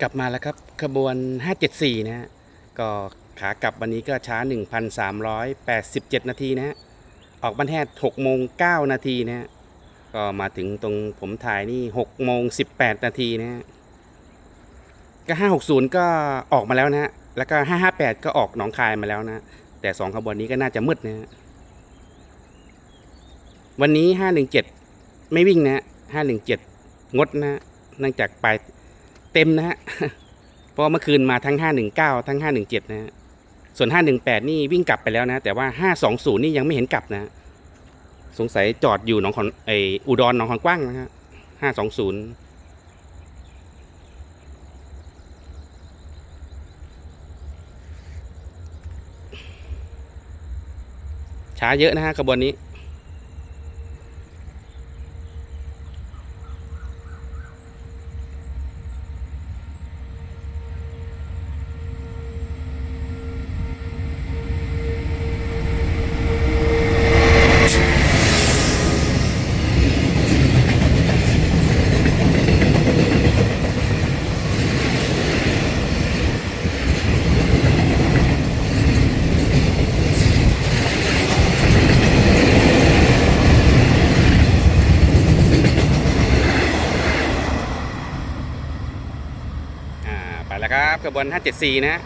กลับมาแล้วครับขบวน 574 นะฮะก็ขากลับวันนี้ก็ช้า 1,387 นาทีนะฮะออกบ้านแฮด6โมง9นาทีนะฮะก็มาถึงตรงผมถ่ายนี่6โมง18 นาทีนะฮะก็ 560 ก็ออกมาแล้วนะฮะแล้วก็ 558 ก็ออกหนองคายมาแล้วนะ แต่สองขบวนนี้ก็น่าจะมืดนะฮะวันนี้ 517 ไม่วิ่งนะฮะ517 งดนะฮะเนื่องจากปลาย เต็มนะฮะเพราะว่าเมื่อคืนมาทั้ง 519 ทั้ง 517 นะฮะส่วน 518 นี่วิ่งกลับไปแล้วนะ แต่ว่า 520 นี่ยังไม่เห็นกลับนะ สงสัยจอดอยู่หนองขอนไออุดรหนองขอนกว้างนะฮะ 520ช้าเยอะนะฮะขบวนนี้ แล้วครับขบวน 574 นะฮะ